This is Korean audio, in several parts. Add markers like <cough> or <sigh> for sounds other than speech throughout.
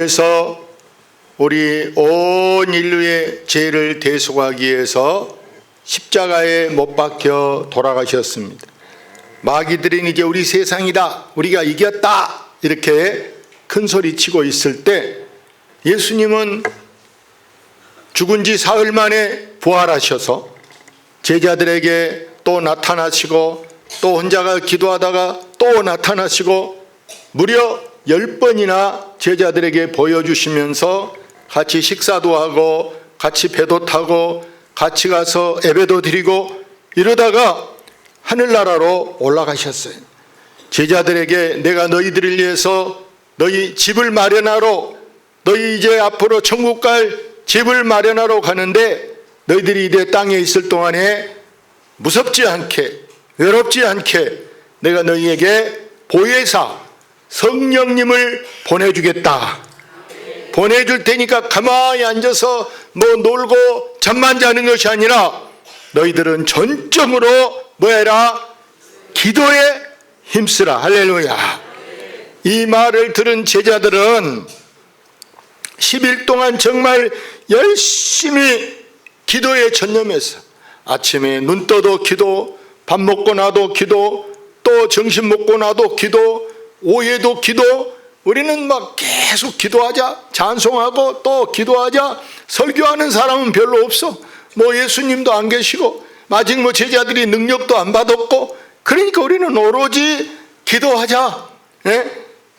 그래서 우리 온 인류의 죄를 대속하기 위해서 십자가에 못 박혀 돌아가셨습니다. 마귀들은 이제 우리 세상이다. 우리가 이겼다. 이렇게 큰 소리 치고 있을 때 예수님은 죽은 지 사흘 만에 부활하셔서 제자들에게 또 나타나시고 또 혼자가 기도하다가 또 나타나시고 무려 열 번이나 제자들에게 보여주시면서 같이 식사도 하고 같이 배도 타고 같이 가서 예배도 드리고 이러다가 하늘나라로 올라가셨어요. 제자들에게 내가 너희들을 위해서 너희 집을 마련하러 너희 이제 앞으로 천국 갈 집을 마련하러 가는데 너희들이 이제 땅에 있을 동안에 무섭지 않게 외롭지 않게 내가 너희에게 보혜사 성령님을 보내주겠다. 보내줄 테니까 가만히 앉아서 뭐 놀고 잠만 자는 것이 아니라 너희들은 전적으로 뭐해라 기도에 힘쓰라 할렐루야. 이 말을 들은 제자들은 10일 동안 정말 열심히 기도에 전념했어. 아침에 눈 떠도 기도, 밥 먹고 나도 기도, 또 점심 먹고 나도 기도, 오후에도 기도. 우리는 막 계속 기도하자, 찬송하고 또 기도하자. 설교하는 사람은 별로 없어. 뭐 예수님도 안 계시고, 아직 뭐 제자들이 능력도 안 받았고, 그러니까 우리는 오로지 기도하자. 예?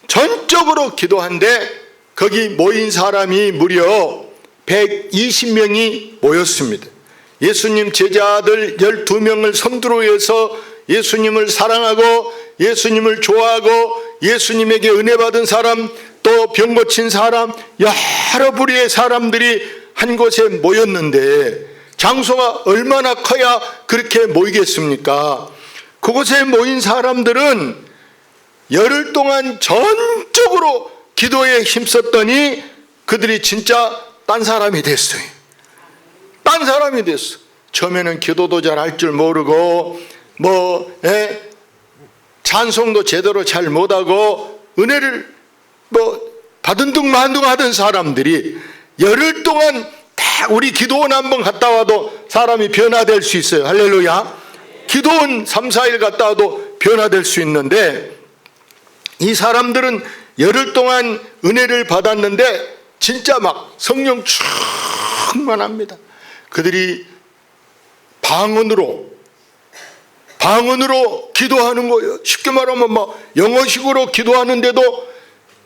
전적으로 기도한데 거기 모인 사람이 무려 120명이 모였습니다. 예수님 제자들 12명을 선두로 해서 예수님을 사랑하고 예수님을 좋아하고 예수님에게 은혜 받은 사람 또 병 고친 사람 여러 부류의 사람들이 한 곳에 모였는데 장소가 얼마나 커야 그렇게 모이겠습니까? 그곳에 모인 사람들은 열흘 동안 전적으로 기도에 힘썼더니 그들이 진짜 딴 사람이 됐어요. 딴 사람이 됐어. 처음에는 기도도 잘 할 줄 모르고 뭐 예? 찬송도 제대로 잘 못하고 은혜를 뭐 받은 둥 만둥 하던 사람들이 열흘 동안 다 우리 기도원 한 번 갔다 와도 사람이 변화될 수 있어요. 할렐루야. 기도원 3, 4일 갔다 와도 변화될 수 있는데 이 사람들은 열흘 동안 은혜를 받았는데 진짜 막 성령 충만합니다. 그들이 방언으로 방언으로 기도하는 거예요. 쉽게 말하면 막 영어식으로 기도하는데도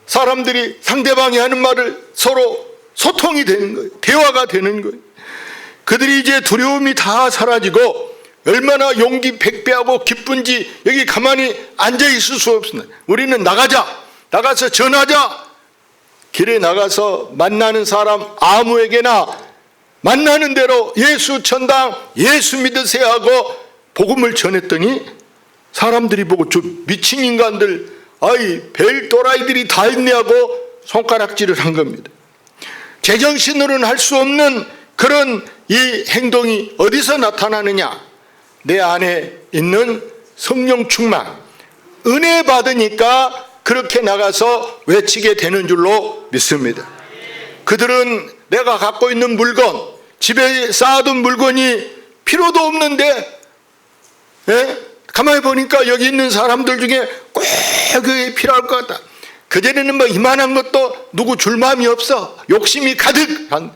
사람들이 상대방이 하는 말을 서로 소통이 되는 거예요. 대화가 되는 거예요. 그들이 이제 두려움이 다 사라지고 얼마나 용기 백배하고 기쁜지 여기 가만히 앉아 있을 수 없습니다. 우리는 나가자. 나가서 전하자. 길에 나가서 만나는 사람 아무에게나 만나는 대로 예수 천당 예수 믿으세요 하고 복음을 전했더니 사람들이 보고 저 미친 인간들 아이 별 또라이들이 다 있네 하고 손가락질을 한 겁니다. 제정신으로는 할 수 없는 그런 이 행동이 어디서 나타나느냐? 내 안에 있는 성령 충만, 은혜 받으니까 그렇게 나가서 외치게 되는 줄로 믿습니다. 그들은 내가 갖고 있는 물건, 집에 쌓아둔 물건이 필요도 없는데, 예? 가만히 보니까 여기 있는 사람들 중에 꼭 그게 필요할 것 같다. 그전에는 뭐 이만한 것도 누구 줄 마음이 없어. 욕심이 가득한.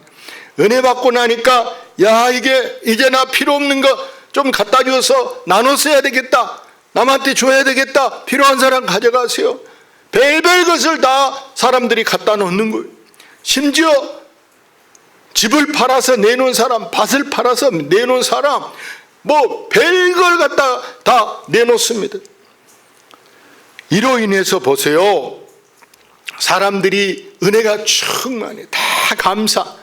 은혜 받고 나니까, 야, 이게 이제 나 필요 없는 거 좀 갖다 주어서 나눠 써야 되겠다. 남한테 줘야 되겠다. 필요한 사람 가져가세요. 별별 것을 다 사람들이 갖다 놓는 거예요. 심지어 집을 팔아서 내놓은 사람, 밭을 팔아서 내놓은 사람, 뭐 별걸 갖다 다 내놓습니다. 이로 인해서 보세요. 사람들이 은혜가 충만해. 다 감사.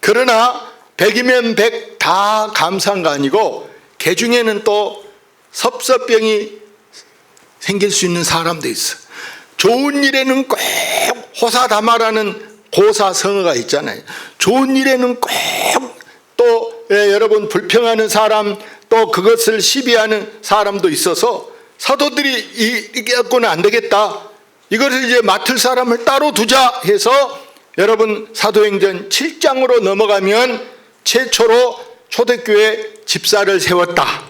그러나 백이면 백 다 감사한 거 아니고 개 중에는 또 섭섭병이 생길 수 있는 사람도 있어. 좋은 일에는 꼭 호사다마라는 고사성어가 있잖아요. 좋은 일에는 꼭 또 예, 여러분 불평하는 사람 또 그것을 시비하는 사람도 있어서 사도들이 이- 이게 갖고는 안 되겠다. 이것을 이제 맡을 사람을 따로 두자 해서 여러분 사도행전 7장으로 넘어가면 최초로 초대교회 집사를 세웠다.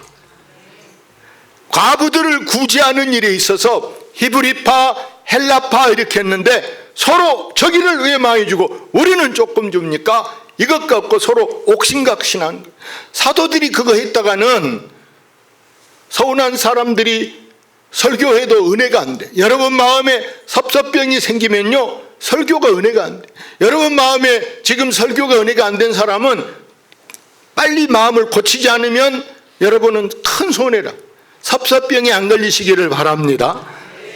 과부들을 구제하는 일에 있어서 히브리파, 헬라파 이렇게 했는데 서로 저기를 왜 많이 주고 우리는 조금 줍니까? 이것 갖고 서로 옥신각신한. 사도들이 그거 했다가는 서운한 사람들이 설교해도 은혜가 안 돼. 여러분 마음에 섭섭병이 생기면요. 설교가 은혜가 안 돼. 여러분 마음에 지금 설교가 은혜가 안 된 사람은 빨리 마음을 고치지 않으면 여러분은 큰 손해라. 섭섭병이 안 걸리시기를 바랍니다.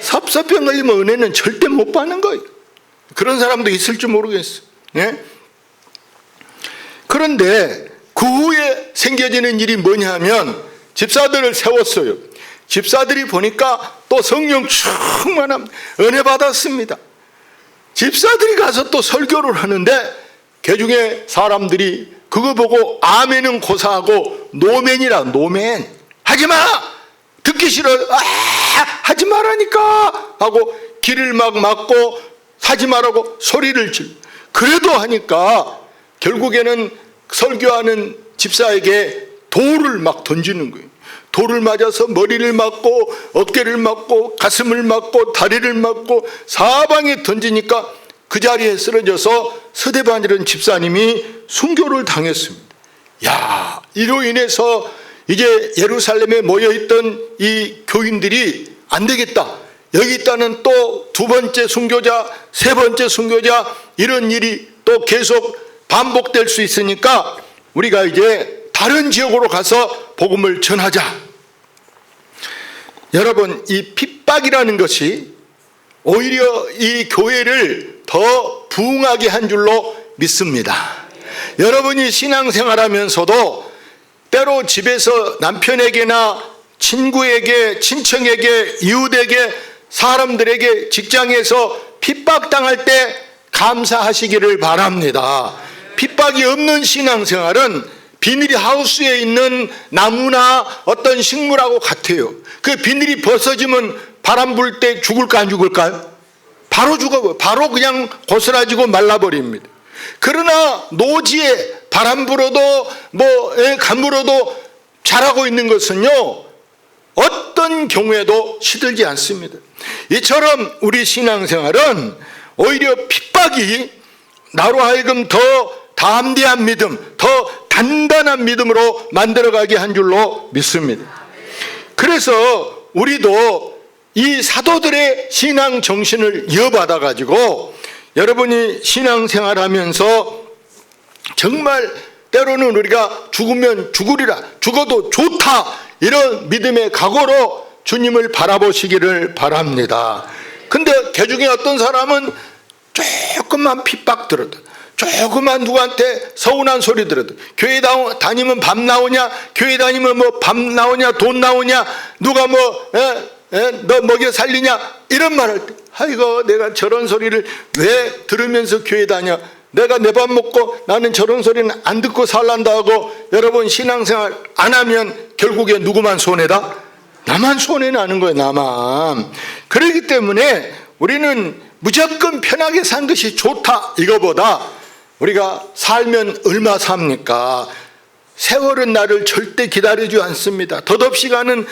섭섭병 걸리면 은혜는 절대 못 받는 거예요. 그런 사람도 있을지 모르겠어. 예? 그런데 그 후에 생겨지는 일이 뭐냐면 집사들을 세웠어요. 집사들이 보니까 또 성령 충만함 은혜 받았습니다. 집사들이 가서 또 설교를 하는데 그 중에 사람들이 그거 보고 아멘은 고사하고 노멘이라 노멘. 하지마! 듣기 싫어. 아 하지 말라니까! 하고 길을 막 막고 하지 말라고 소리를 질 그래도 하니까 결국에는 설교하는 집사에게 돌을 막 던지는 거예요. 돌을 맞아서 머리를 맞고 어깨를 맞고 가슴을 맞고 다리를 맞고 사방에 던지니까 그 자리에 쓰러져서 서대반이라는 집사님이 순교를 당했습니다. 야, 이로 인해서 이제 예루살렘에 모여있던 이 교인들이 안 되겠다. 여기 있다는 또 두 번째 순교자, 세 번째 순교자 이런 일이 또 계속 반복될 수 있으니까 우리가 이제 다른 지역으로 가서 복음을 전하자. 여러분, 이 핍박이라는 것이 오히려 이 교회를 더 부흥하게 한 줄로 믿습니다. 여러분이 신앙생활 하면서도 때로 집에서 남편에게나 친구에게, 친척에게, 이웃에게, 사람들에게 직장에서 핍박당할 때 감사하시기를 바랍니다. 핍박이 없는 신앙생활은 비닐이 하우스에 있는 나무나 어떤 식물하고 같아요. 그 비닐이 벗어지면 바람 불 때 죽을까 안 죽을까요? 바로 죽어 바로 그냥 고스라지고 말라버립니다. 그러나 노지에 바람 불어도 뭐 가물어도 자라고 있는 것은요 어떤 경우에도 시들지 않습니다. 이처럼 우리 신앙생활은 오히려 핍박이 나로 하여금 더 담대한 믿음, 더 단단한 믿음으로 만들어가게 한 줄로 믿습니다. 그래서 우리도 이 사도들의 신앙 정신을 이어받아 가지고 여러분이 신앙생활 하면서 정말 때로는 우리가 죽으면 죽으리라 죽어도 좋다 이런 믿음의 각오로 주님을 바라보시기를 바랍니다. 근데 개 중에 어떤 사람은 조금만 핍박 들어도 조금만 누구한테 서운한 소리 들어도 교회 다니면 밥 나오냐? 교회 다니면 뭐 밥 나오냐? 돈 나오냐? 누가 뭐 에? 에? 너 먹여 살리냐? 이런 말 할 때 아이고 내가 저런 소리를 왜 들으면서 교회 다녀? 내가 내 밥 먹고 나는 저런 소리는 안 듣고 살란다 하고 여러분 신앙생활 안 하면 결국에 누구만 손해다? 나만 손해 나는 거예요 나만. 그렇기 때문에 우리는 무조건 편하게 산 것이 좋다 이거보다 우리가 살면 얼마 삽니까? 세월은 나를 절대 기다리지 않습니다. 덧없이 가는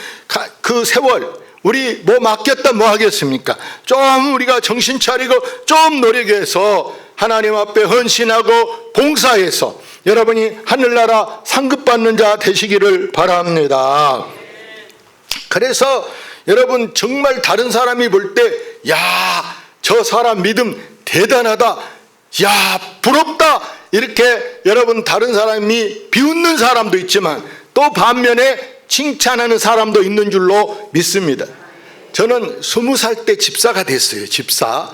그 세월, 우리 뭐 맡겼다 뭐 하겠습니까? 좀 우리가 정신 차리고 좀 노력해서 하나님 앞에 헌신하고 봉사해서 여러분이 하늘나라 상급받는 자 되시기를 바랍니다. 그래서 여러분 정말 다른 사람이 볼 때, 야, 저 사람 믿음 대단하다. 야, 부럽다. 이렇게 여러분 다른 사람이 비웃는 사람도 있지만 또 반면에 칭찬하는 사람도 있는 줄로 믿습니다. 저는 스무 살 때 집사가 됐어요. 집사.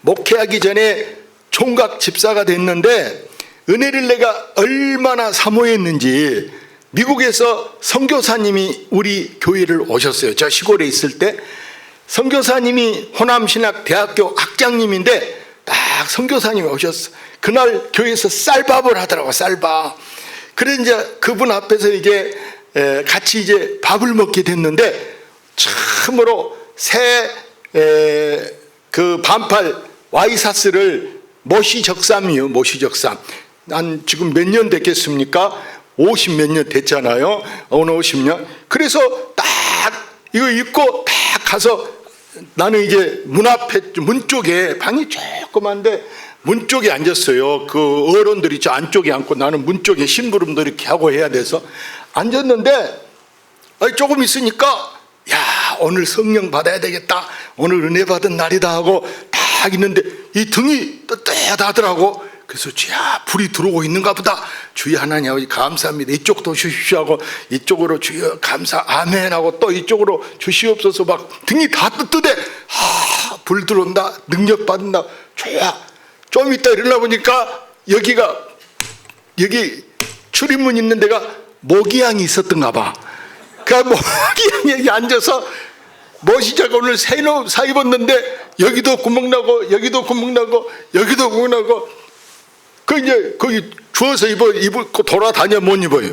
목회하기 전에 총각 집사가 됐는데 은혜를 내가 얼마나 사모했는지 미국에서 선교사님이 우리 교회를 오셨어요. 저 시골에 있을 때 선교사님이 호남신학 대학교 학장님인데 딱 선교사님이 오셨어. 그날 교회에서 쌀밥을 하더라고 쌀밥. 그래 이제 그분 앞에서 이제 같이 이제 밥을 먹게 됐는데 참으로 새 그 반팔 와이사스를 못이 적삼이요, 못이 적삼. 난 지금 몇 년 됐겠습니까? 50 몇 년 됐잖아요. 어느 50년. 그래서 딱 이거 입고 딱 가서 나는 이제 문 앞에 문 쪽에 방이 조그만데 문 쪽에 앉았어요. 그 어른들이 저 안쪽에 앉고 나는 문 쪽에 심부름도 이렇게 하고 해야 돼서 앉았는데 조금 있으니까 야 오늘 성령 받아야 되겠다. 오늘 은혜 받은 날이다 하고 딱 있는데 이 등이 뜨뜻하더라고. 그래서 주야 불이 들어오고 있는가 보다. 주여 하나님 아버지 감사합니다. 이쪽도 주십시오 하고 이쪽으로 주여 감사 아멘 하고 또 이쪽으로 주시옵소서 막 등이 다 뜨뜻해. 아불 들어온다. 능력 받는다. 좋아. 좀 이따 일어나 보니까 여기가 여기 출입문 있는 데가 모기향이 있었던가 봐. 그 모기향이 <laughs> 여기 앉아서 멋이자가 오늘 새로 사 입었는데 여기도 구멍 나고 여기도 구멍 나고 여기도 구멍 나고 그 이제 거기 주워서 입어 입고 돌아다녀 못 입어요.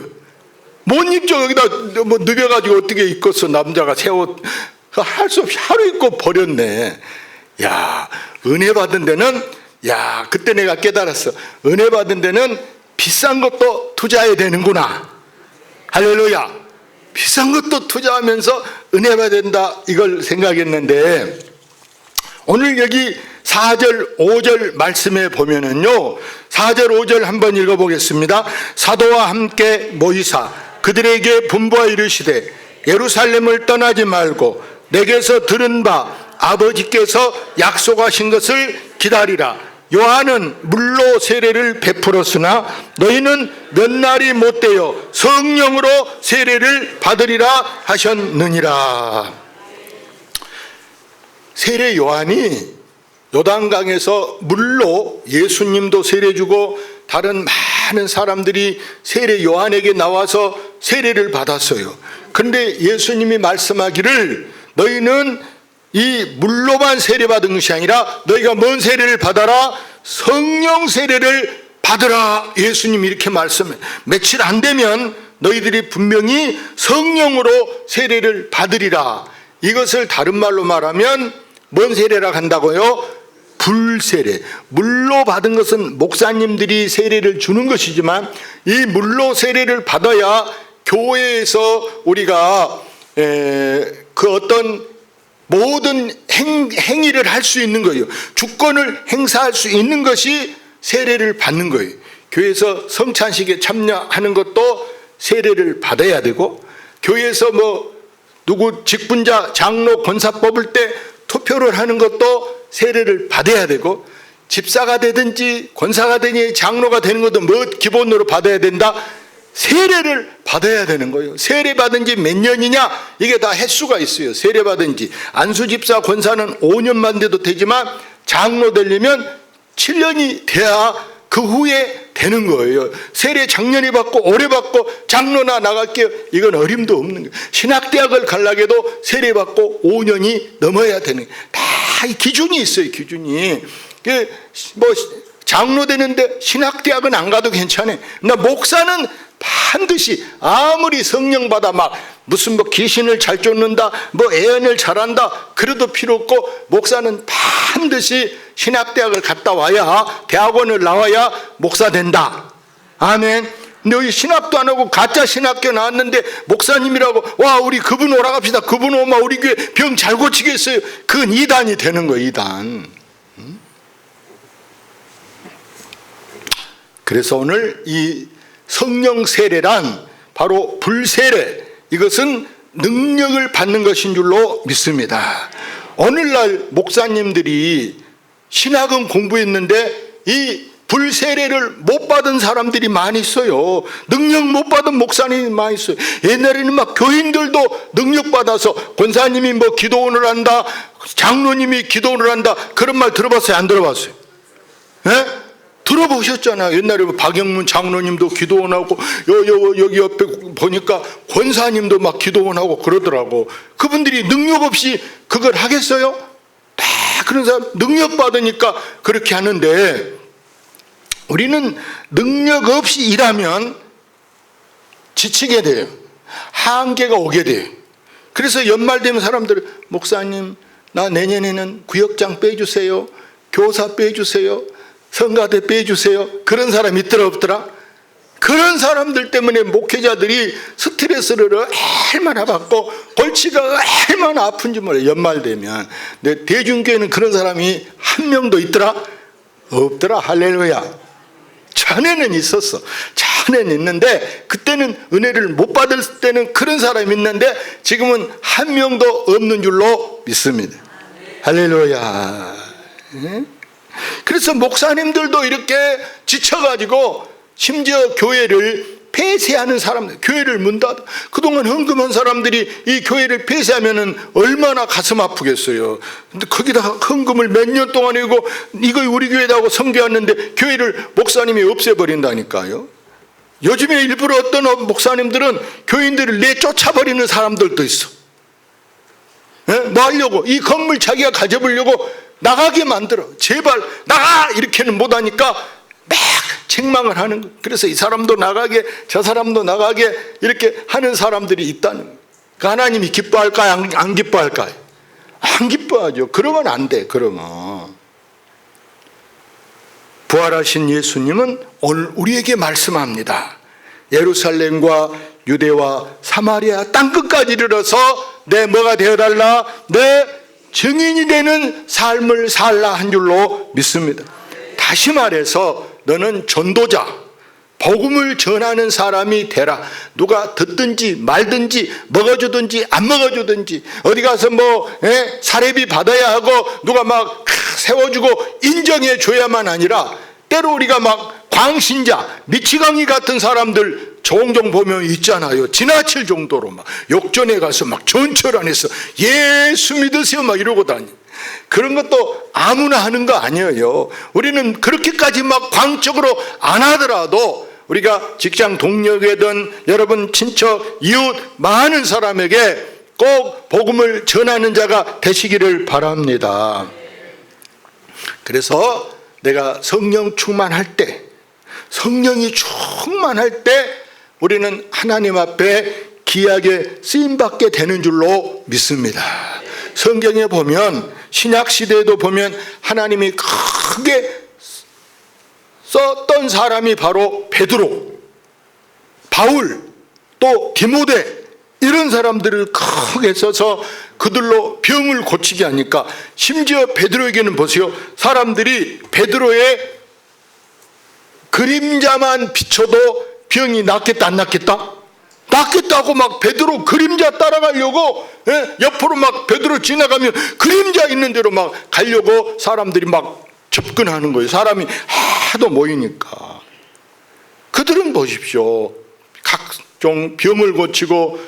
못 입죠 여기다 뭐 누벼가지고 어떻게 입겠어 남자가 새 옷 할 수 없이 하루 입고 버렸네. 야 은혜 받은 데는 야 그때 내가 깨달았어. 은혜 받은 데는 비싼 것도 투자해야 되는구나. 할렐루야. 비싼 것도 투자하면서 은혜 된다 이걸 생각했는데 오늘 여기 4절 5절 말씀에 보면은요 4절 5절 한번 읽어보겠습니다. 사도와 함께 모이사 그들에게 분부하 이르시되 예루살렘을 떠나지 말고 내게서 들은 바 아버지께서 약속하신 것을 기다리라. 요한은 물로 세례를 베풀었으나 너희는 몇 날이 못되어 성령으로 세례를 받으리라 하셨느니라. 세례 요한이 요단강에서 물로 예수님도 세례 주고 다른 많은 사람들이 세례 요한에게 나와서 세례를 받았어요. 그런데 예수님이 말씀하기를 너희는 이 물로만 세례 받은 것이 아니라 너희가 뭔 세례를 받아라 성령 세례를 받으라 예수님이 이렇게 말씀해 며칠 안 되면 너희들이 분명히 성령으로 세례를 받으리라 이것을 다른 말로 말하면 뭔 세례라 한다고요? 불세례. 물로 받은 것은 목사님들이 세례를 주는 것이지만 이 물로 세례를 받아야 교회에서 우리가 에, 그 어떤 모든 행, 행위를 할 수 있는 거예요. 주권을 행사할 수 있는 것이 세례를 받는 거예요. 교회에서 성찬식에 참여하는 것도 세례를 받아야 되고 교회에서 뭐 누구 직분자 장로 권사 뽑을 때 투표를 하는 것도 세례를 받아야 되고 집사가 되든지 권사가 되니 장로가 되는 것도 뭐 기본으로 받아야 된다. 세례를 받아야 되는 거예요. 세례 받은 지 몇 년이냐? 이게 다 횟수가 있어요. 세례 받은 지. 안수 집사 권사는 5년만 돼도 되지만 장로 되려면 7년이 돼야 그 후에 되는 거예요. 세례 작년에 받고 올해 받고 장로나 나갈게요. 이건 어림도 없는 거예요. 신학대학을 가려고 세례 받고 5년이 넘어야 되는. 다 기준이 있어요. 기준이. 뭐 장로 되는데 신학대학은 안 가도 괜찮아. 나 목사는 반드시 아무리 성령 받아 막 무슨 뭐 귀신을 잘 쫓는다, 뭐 애언을 잘한다, 그래도 필요 없고 목사는 반드시 신학대학을 갔다 와야 대학원을 나와야 목사 된다. 아멘. 여기 신학도 안 하고 가짜 신학교 나왔는데 목사님이라고 와 우리 그분 오라 갑시다. 그분 오면 우리 교회 병 잘 고치겠어요. 그건 이단이 되는 거예요. 이단. 그래서 오늘 이 성령 세례란 바로 불세례 이것은 능력을 받는 것인 줄로 믿습니다. 오늘날 목사님들이 신학은 공부했는데 이 불세례를 못 받은 사람들이 많이 있어요. 능력 못 받은 목사님이 많이 있어요. 옛날에는 막 교인들도 능력 받아서 권사님이 뭐 기도원을 한다, 장로님이 기도원을 한다 그런 말 들어봤어요? 안 들어봤어요? 예? 들어보셨잖아요. 옛날에 뭐 박영문 장로님도 기도원 하고 여, 여, 여기 옆에 보니까 권사님도 막 기도원 하고 그러더라고. 그분들이 능력 없이 그걸 하겠어요? 다 그런 사람 능력 받으니까 그렇게 하는데 우리는 능력 없이 일하면 지치게 돼요. 한계가 오게 돼요. 그래서 연말 되면 사람들 목사님 나 내년에는 구역장 빼주세요. 교사 빼주세요. 성가대 빼주세요. 그런 사람 있더라 없더라? 그런 사람들 때문에 목회자들이 스트레스를 얼마나 받고 골치가 얼마나 아픈지 몰라요. 연말 되면. 근데 대중교회는 그런 사람이 한 명도 있더라? 없더라. 할렐루야. 전에는 있었어. 전에는 있는데 그때는 은혜를 못 받을 때는 그런 사람이 있는데 지금은 한 명도 없는 줄로 믿습니다. 할렐루야. 예? 그래서 목사님들도 이렇게 지쳐가지고 심지어 교회를 폐쇄하는 사람들, 교회를 문 닫아. 그동안 헌금한 사람들이 이 교회를 폐쇄하면은 얼마나 가슴 아프겠어요. 근데 거기다 헌금을 몇 년 동안 이고 이거 우리 교회다 하고 섬겨왔는데 교회를 목사님이 없애버린다니까요. 요즘에 일부러 어떤 목사님들은 교인들을 내쫓아버리는 사람들도 있어. 예? 뭐 하려고? 이 건물 자기가 가져보려고 나가게 만들어. 제발 나가! 이렇게는 못하니까 막 책망을 하는 거예요. 그래서 이 사람도 나가게, 저 사람도 나가게 이렇게 하는 사람들이 있다는 거예요. 그 하나님이 기뻐할까요? 안, 안 기뻐할까요? 안 기뻐하죠. 그러면 안 돼, 그러면. 부활하신 예수님은 오늘 우리에게 말씀합니다. 예루살렘과 유대와 사마리아 땅 끝까지 이르러서 내 뭐가 되어달라? 내 증인이 되는 삶을 살라 한 줄로 믿습니다. 다시 말해서 너는 전도자, 복음을 전하는 사람이 되라. 누가 듣든지 말든지 먹어주든지 안 먹어주든지 어디 가서 뭐 예? 사례비 받아야 하고 누가 막 세워주고 인정해 줘야만 아니라 때로 우리가 막 광신자, 미치광이 같은 사람들 종종 보면 있잖아요. 지나칠 정도로 막 욕전에 가서 막 전철 안에서 예수 믿으세요 막 이러고 다니. 그런 것도 아무나 하는 거 아니에요. 우리는 그렇게까지 막 광적으로 안 하더라도 우리가 직장 동료에든 여러분 친척 이웃 많은 사람에게 꼭 복음을 전하는 자가 되시기를 바랍니다. 그래서 내가 성령 충만할 때 성령이 충만할 때 우리는 하나님 앞에 귀하게 쓰임 받게 되는 줄로 믿습니다. 성경에 보면 신약 시대에도 보면 하나님이 크게 썼던 사람이 바로 베드로, 바울, 또 디모데 이런 사람들을 크게 써서 그들로 병을 고치게 하니까 심지어 베드로에게는 보세요. 사람들이 베드로의 그림자만 비춰도 병이 낫겠다 안 낫겠다? 낫겠다고 막 베드로 그림자 따라가려고 예? 옆으로 막 베드로 지나가면 그림자 있는 대로 막 가려고 사람들이 막 접근하는 거예요. 사람이 하도 모이니까. 그들은 보십시오. 각종 병을 고치고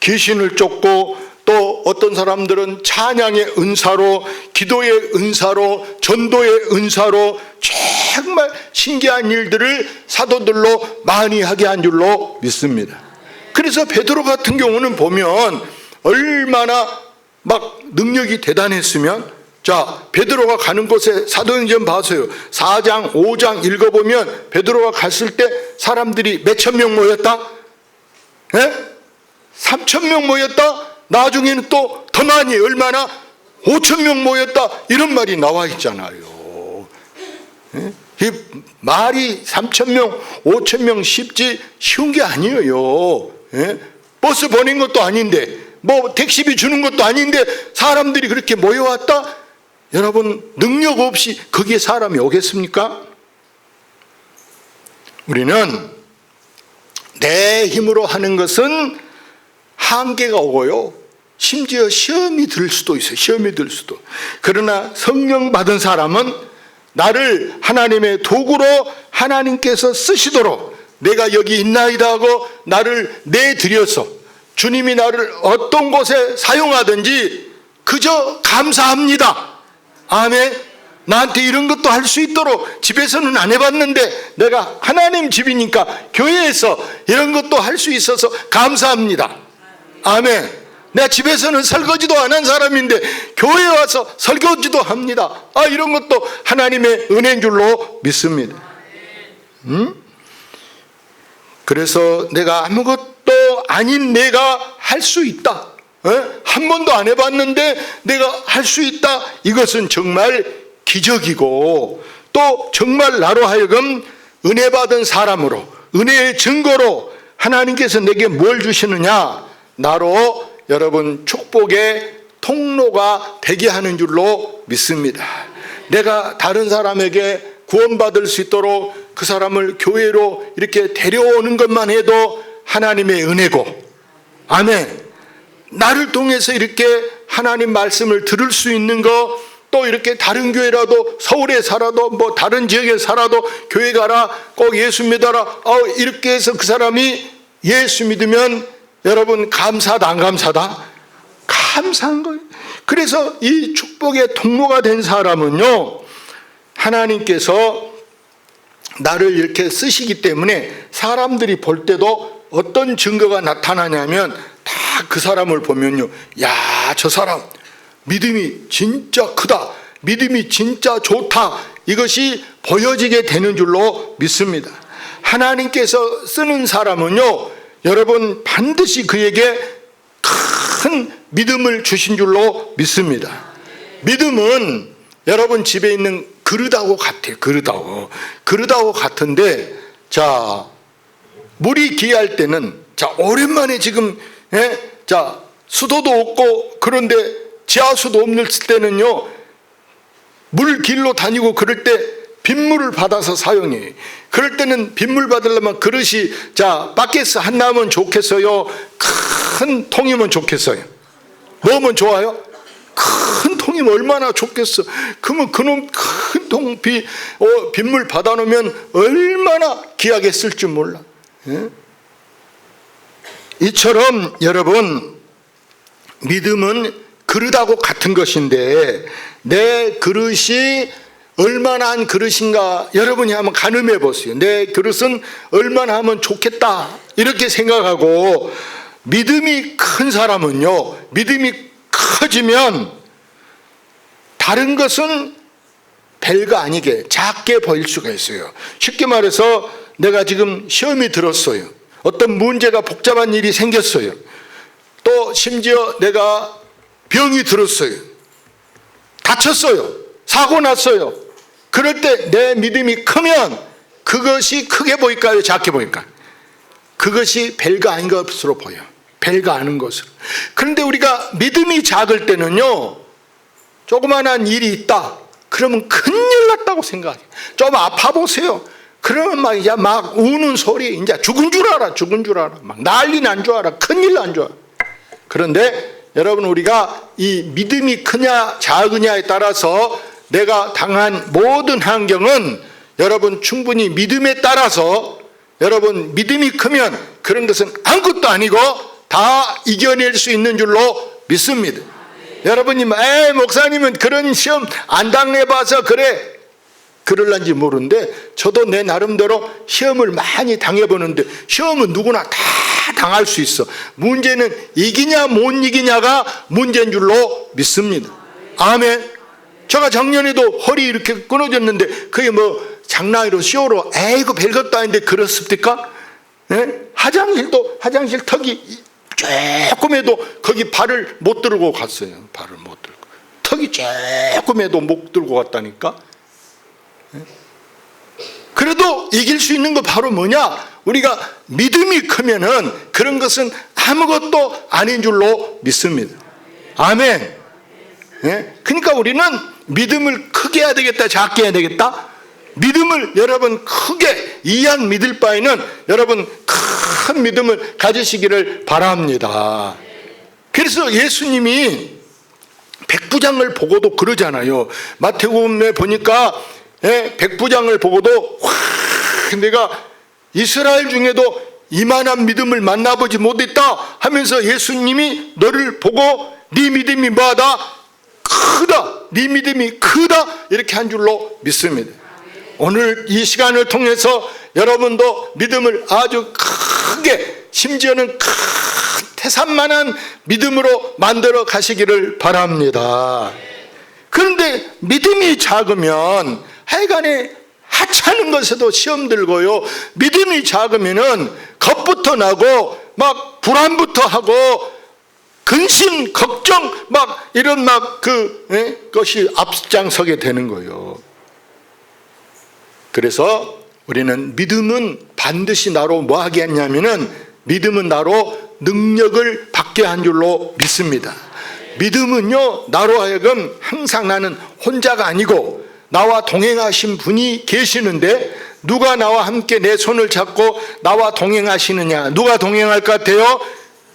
귀신을 쫓고 또 어떤 사람들은 찬양의 은사로 기도의 은사로 전도의 은사로 정말 신기한 일들을 사도들로 많이 하게 한 줄로 믿습니다. 그래서 베드로 같은 경우는 보면 얼마나 막 능력이 대단했으면 자 베드로가 가는 곳에 사도행전 봐서요 4장 5장 읽어보면 베드로가 갔을 때 사람들이 몇 천 명 모였다? 예? 3천 명 모였다? 나중에는 또더 많이 얼마나 5천 명 모였다 이런 말이 나와 있잖아요. 예? 이 말이 3천 명, 5천 명 쉽지 쉬운 게 아니에요. 예? 버스 보낸 것도 아닌데 뭐 택시비 주는 것도 아닌데 사람들이 그렇게 모여왔다? 여러분 능력 없이 거기에 사람이 오겠습니까? 우리는 내 힘으로 하는 것은 한계가 오고요. 심지어 시험이 들 수도 있어요. 시험이 들 수도. 그러나 성령 받은 사람은 나를 하나님의 도구로 하나님께서 쓰시도록 내가 여기 있나이다 하고 나를 내드려서 주님이 나를 어떤 곳에 사용하든지 그저 감사합니다. 아멘. 나한테 이런 것도 할 수 있도록 집에서는 안 해봤는데 내가 하나님 집이니까 교회에서 이런 것도 할 수 있어서 감사합니다. 아멘. 내가 집에서는 설거지도 안 한 사람인데 교회에 와서 설거지도 합니다. 아 이런 것도 하나님의 은혜인 줄로 믿습니다. 음? 그래서 내가 아무것도 아닌 내가 할 수 있다. 에? 한 번도 안 해봤는데 내가 할 수 있다. 이것은 정말 기적이고 또 정말 나로 하여금 은혜 받은 사람으로 은혜의 증거로 하나님께서 내게 뭘 주시느냐? 나로 여러분 축복의 통로가 되게 하는 줄로 믿습니다. 내가 다른 사람에게 구원받을 수 있도록 그 사람을 교회로 이렇게 데려오는 것만 해도 하나님의 은혜고, 아멘. 나를 통해서 이렇게 하나님 말씀을 들을 수 있는 거, 또 이렇게 다른 교회라도 서울에 살아도 뭐 다른 지역에 살아도 교회 가라 꼭 예수 믿어라 어, 이렇게 해서 그 사람이 예수 믿으면 여러분 감사다 안 감사다 감사한 거예요. 그래서 이 축복의 통로가 된 사람은요 하나님께서 나를 이렇게 쓰시기 때문에 사람들이 볼 때도 어떤 증거가 나타나냐면 다 그 사람을 보면요 야 저 사람 믿음이 진짜 크다. 믿음이 진짜 좋다. 이것이 보여지게 되는 줄로 믿습니다. 하나님께서 쓰는 사람은요, 여러분 반드시 그에게 큰 믿음을 주신 줄로 믿습니다. 믿음은 여러분 집에 있는 그릇하고 같아요. 그릇하고. 그릇하고 같은데, 자, 물이 귀할 때는, 자, 오랜만에 지금, 예? 자, 수도도 없고, 그런데 지하수도 없을 때는요, 물 길로 다니고 그럴 때 빗물을 받아서 사용해. 그럴 때는 빗물 받으려면 그릇이, 자, 바켓스 하나면 좋겠어요? 큰 통이면 좋겠어요? 뭐면 좋아요? 큰 통이면 얼마나 좋겠어. 그러면 그놈 큰 통, 비, 어, 빗물 받아놓으면 얼마나 귀하게 쓸 줄 몰라. 예? 이처럼 여러분, 믿음은 그릇하고 같은 것인데 내 그릇이 얼마나 한 그릇인가 여러분이 한번 가늠해 보세요. 내 그릇은 얼마나 하면 좋겠다 이렇게 생각하고 믿음이 큰 사람은요. 믿음이 커지면 다른 것은 별거 아니게 작게 보일 수가 있어요. 쉽게 말해서 내가 지금 시험이 들었어요. 어떤 문제가 복잡한 일이 생겼어요. 또 심지어 내가 병이 들었어요. 다쳤어요. 사고 났어요. 그럴 때 내 믿음이 크면 그것이 크게 보일까요? 작게 보일까요? 그것이 별거 아닌 것으로 보여. 별거 아닌 것으로. 그런데 우리가 믿음이 작을 때는요, 조그만한 일이 있다. 그러면 큰일 났다고 생각해요. 좀 아파 보세요. 그러면 막 이제 막 우는 소리, 이제 죽은 줄 알아, 죽은 줄 알아. 막 난리 난 줄 알아, 큰일 난 줄 알아. 그런데 여러분 우리가 이 믿음이 크냐 작으냐에 따라서 내가 당한 모든 환경은 여러분 충분히 믿음에 따라서 여러분 믿음이 크면 그런 것은 아무것도 아니고 다 이겨낼 수 있는 줄로 믿습니다. 여러분이 에 목사님은 그런 시험 안 당해봐서 그래 그럴란지 모르는데 저도 내 나름대로 시험을 많이 당해보는데 시험은 누구나 다 당할 수 있어. 문제는 이기냐 못 이기냐가 문제인 줄로 믿습니다. 아멘. 제가 작년에도 허리 이렇게 끊어졌는데 그게 뭐 장난으로 쇼로 에이고 별것도 아닌데 그렇습니까? 예? 화장실도 화장실 턱이 조금해도 거기 발을 못 들고 갔어요. 발을 못 들고 턱이 조금해도 못 들고 갔다니까. 그래도 이길 수 있는 거 바로 뭐냐? 우리가 믿음이 크면은 그런 것은 아무것도 아닌 줄로 믿습니다. 아멘. 예? 그러니까 우리는 믿음을 크게 해야 되겠다, 작게 해야 되겠다. 믿음을 여러분 크게 이한 믿을 바에는 여러분 큰 믿음을 가지시기를 바랍니다. 그래서 예수님이 백부장을 보고도 그러잖아요. 마태복음에 보니까 예, 백부장을 보고도 와, 내가 이스라엘 중에도 이만한 믿음을 만나보지 못했다 하면서 예수님이 너를 보고 네 믿음이 뭐하다? 크다. 네 믿음이 크다. 이렇게 한 줄로 믿습니다. 오늘 이 시간을 통해서 여러분도 믿음을 아주 크게 심지어는 큰 태산만한 믿음으로 만들어 가시기를 바랍니다. 그런데 믿음이 작으면 하여간에 하찮은 것에도 시험 들고요. 믿음이 작으면은 겁부터 나고 막 불안부터 하고 근심, 걱정 막 이런 막그 예? 것이 앞장서게 되는 거예요. 그래서 우리는 믿음은 반드시 나로 뭐 하게 했냐면은 믿음은 나로 능력을 받게 한 줄로 믿습니다. 믿음은요, 나로 하여금 항상 나는 혼자가 아니고 나와 동행하신 분이 계시는데 누가 나와 함께 내 손을 잡고 나와 동행하시느냐? 누가 동행할 것 같아요?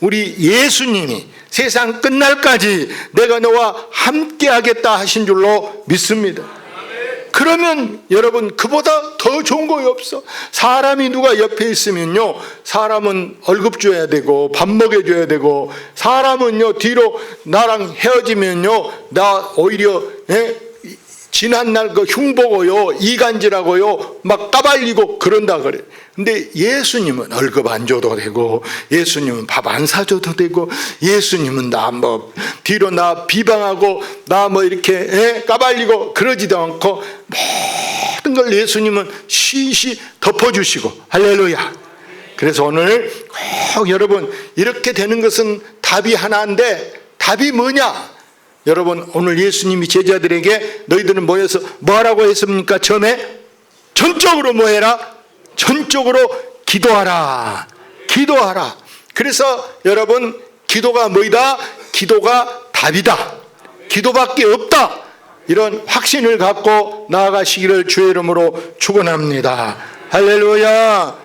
우리 예수님이 세상 끝날까지 내가 너와 함께 하겠다 하신 줄로 믿습니다. 그러면 여러분 그보다 더 좋은 거이 없어. 사람이 누가 옆에 있으면요. 사람은 월급 줘야 되고 밥 먹여 줘야 되고 사람은요 뒤로 나랑 헤어지면요 나 오히려 예? 지난 날 그 흉보고요 이간질하고요 막 까발리고 그런다 그래. 근데 예수님은 월급 안 줘도 되고 예수님은 밥 안 사줘도 되고 예수님은 나 뭐 뒤로 나 비방하고 나 뭐 이렇게 예? 까발리고 그러지도 않고 모든 걸 예수님은 시시 덮어주시고 할렐루야. 그래서 오늘 꼭 여러분 이렇게 되는 것은 답이 하나인데 답이 뭐냐? 여러분 오늘 예수님이 제자들에게 너희들은 모여서 뭐하라고 했습니까? 처음에 전적으로 뭐해라? 전적으로 기도하라. 기도하라. 그래서 여러분 기도가 뭐이다? 기도가 답이다. 기도밖에 없다. 이런 확신을 갖고 나아가시기를 주의 이름으로 축원합니다. 할렐루야.